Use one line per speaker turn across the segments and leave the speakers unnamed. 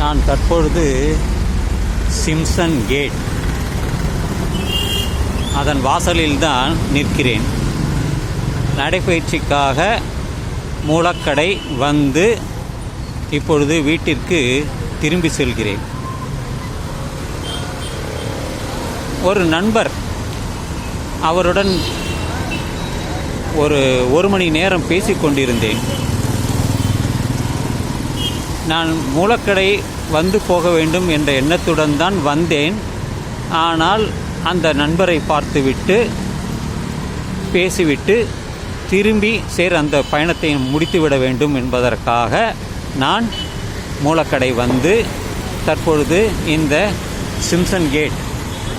நான் தற்பொழுது Simpson gate. அதன் வாசலில் தான் நிற்கிறேன். நடைபயிற்சிக்காக மூலக்கடை வந்து இப்பொழுது வீட்டிற்கு திரும்பி செல்கிறேன். ஒரு நண்பர் அவருடன் ஒரு ஒரு மணி நேரம் பேசிக் கொண்டிருந்தேன் நான் மூலக்கடை வந்து போக வேண்டும் என்ற எண்ணத்துடன் தான் வந்தேன். ஆனால் அந்த நண்பரை பார்த்துவிட்டு பேசிவிட்டு திரும்பி சேர் அந்த பயணத்தை முடித்துவிட வேண்டும் என்பதற்காக நான் மூலக்கடை வந்து தற்பொழுது இந்த சிம்சன் கேட்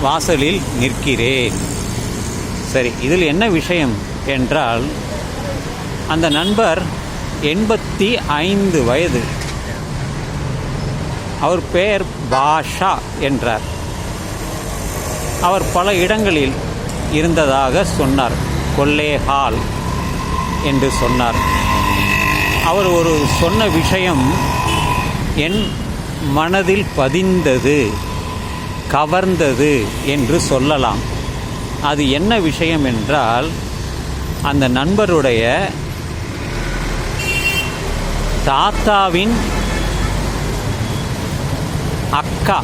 வாசலில் நிற்கிறேன். சரி இதில் என்ன விஷயம் என்றால் அந்த நண்பர் எண்பத்தி ஐந்து வயது அவர் பெயர் பாஷா என்றார். அவர் பல இடங்களில் இருந்ததாக சொன்னார். கொல்லேஹால் என்று சொன்னார். அவர் ஒரு சொன்ன விஷயம் என் மனதில் பதிந்தது கவர்ந்தது என்று சொல்லலாம். அது என்ன விஷயம் என்றால் அந்த நண்பருடைய தாத்தாவின் அக்கா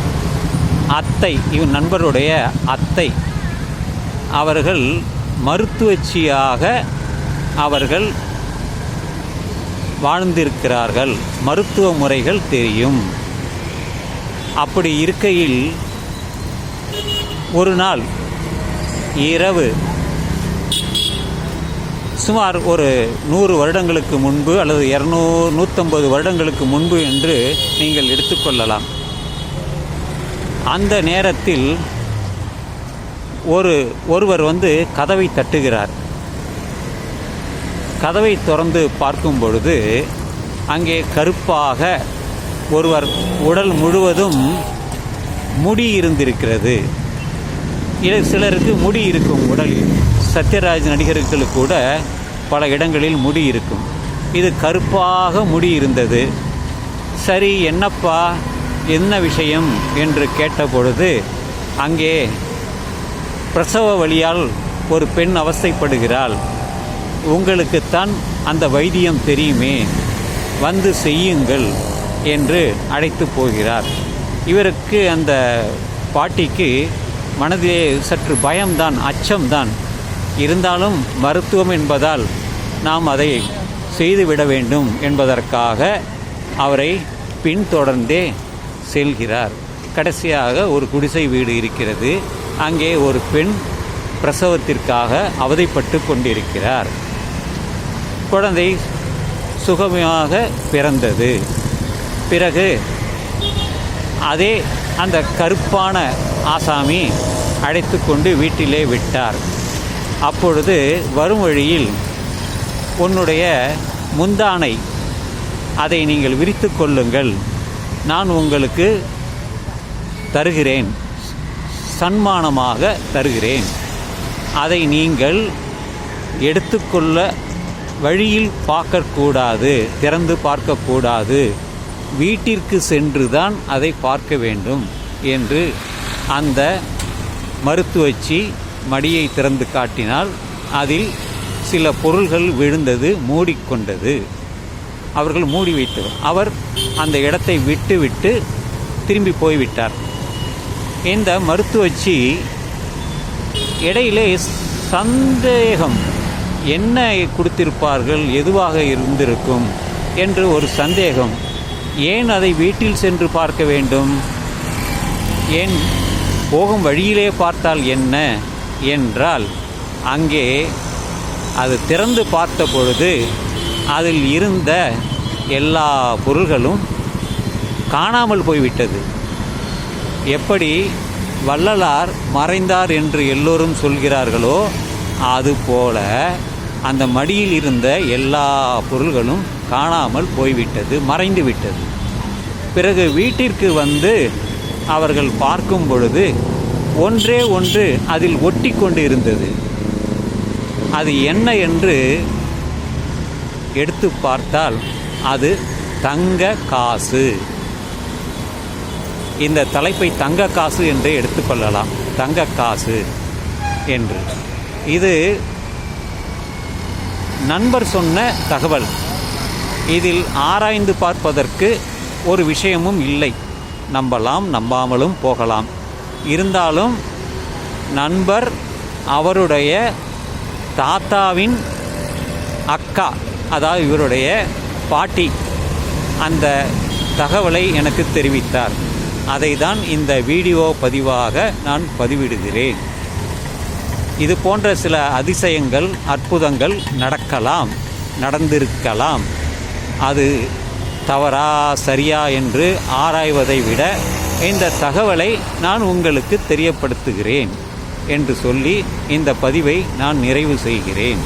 அத்தை இவன் நண்பருடைய அத்தை அவர்கள் மருத்துவச்சியாக அவர்கள் வாழ்ந்திருக்கிறார்கள். மருத்துவ முறைகள் தெரியும். அப்படி இருக்கையில் ஒரு நாள் இரவு சுமார் ஒரு நூறு வருடங்களுக்கு முன்பு அல்லது இரநூறு நூற்றம்பது வருடங்களுக்கு முன்பு என்று நீங்கள் எடுத்துக்கொள்ளலாம். அந்த நேரத்தில் ஒரு ஒருவர் வந்து கதவை தட்டுகிறார். கதவை திறந்து பார்க்கும் பொழுது அங்கே கருப்பாக ஒருவர் உடல் முழுவதும் முடி இருந்திருக்கிறது. இது சிலருக்கு முடி இருக்கும் உடலில். சத்யராஜ் நடிகர்களுக்கு கூட பல இடங்களில் முடி இருக்கும். இது கருப்பாக முடி இருந்தது. சரி என்னப்பா? என்ன விஷயம் என்று கேட்டபொழுது அங்கே பிரசவ வழியால் ஒரு பெண் அவஸ்தைப்படுகிறாள். உங்களுக்குத்தான் அந்த வைத்தியம் தெரியுமே. வந்து செய்யுங்கள் என்று அழைத்து போகிறார். இவருக்கு அந்த பாட்டிக்கு மனதிலே சற்று பயம்தான் அச்சம்தான். இருந்தாலும் மருத்துவம் என்பதால் நாம் அதை செய்துவிட வேண்டும் என்பதற்காக அவரை பின்தொடர்ந்தே செல்கிறார். கடைசியாக ஒரு குடிசை வீடு இருக்கிறது. அங்கே ஒரு பெண் பிரசவத்திற்காக அவதைப்பட்டு கொண்டிருக்கிறார். குழந்தை சுகமாக பிறந்தது. பிறகு அதே அந்த கருப்பான ஆசாமி அழைத்து கொண்டு வீட்டிலே விட்டார். அப்பொழுது வரும் வழியில் உன்னுடைய முந்தானை அதை நீங்கள் விரித்து கொள்ளுங்கள். நான் உங்களுக்கு தருகிறேன். சன்மானமாக தருகிறேன். அதை நீங்கள் எடுத்துக்கொள்ள வழியில் பார்க்கக்கூடாது திறந்து பார்க்கக்கூடாது. வீட்டிற்கு சென்று தான் அதை பார்க்க வேண்டும் என்று அந்த மருத்துவச்சி மடியை திறந்து காட்டினால் அதில் சில பொருள்கள் விழுந்தது மூடிக்கொண்டது. அவர்கள் மூடி வைத்தவர் அவர் அந்த இடத்தை விட்டுவிட்டு திரும்பி போய்விட்டார். இந்த மருத்துவச்சி இடையிலே சந்தேகம் என்ன கொடுத்திருப்பார்கள் எதுவாக இருந்திருக்கும் என்று ஒரு சந்தேகம். ஏன் அதை வீட்டில் சென்று பார்க்க வேண்டும்? ஏன் போகும் வழியிலே பார்த்தால் என்ன என்றால் அங்கே அது திறந்து பார்த்த பொழுது அதில் இருந்த எல்லா பொருள்களும் காணாமல் போய்விட்டது. எப்படி வள்ளலார் மறைந்தார் என்று எல்லோரும் சொல்கிறார்களோ அதுபோல அந்த மடியில் இருந்த எல்லா பொருள்களும் காணாமல் போய்விட்டது மறைந்து விட்டது. பிறகு வீட்டிற்கு வந்து அவர்கள் பார்க்கும் பொழுது ஒன்றே ஒன்று அதில் ஒட்டி கொண்டு இருந்தது அது என்ன என்று எடுத்து பார்த்தால் அது தங்க காசு. இந்த தலைப்பை தங்க காசு என்று எடுத்துக்கொள்ளலாம் தங்க காசு என்று. இது நண்பர் சொன்ன தகவல். இதில் ஆராய்ந்து பார்ப்பதற்கு ஒரு விஷயமும் இல்லை. நம்பலாம் நம்பாமலும் போகலாம். இருந்தாலும் நண்பர் அவருடைய தாத்தாவின் அக்கா அதாவது இவருடைய பாட்டி அந்த தகவலை எனக்கு தெரிவித்தார். அதை தான் இந்த வீடியோ பதிவாக நான் பதிவிடுகிறேன். இது போன்ற சில அதிசயங்கள் அற்புதங்கள் நடக்கலாம் நடந்திருக்கலாம். அது தவறா சரியா என்று ஆராய்வதை விட இந்த தகவலை நான் உங்களுக்கு தெரியப்படுத்துகிறேன் என்று சொல்லி இந்த பதிவை நான் நிறைவு செய்கிறேன்.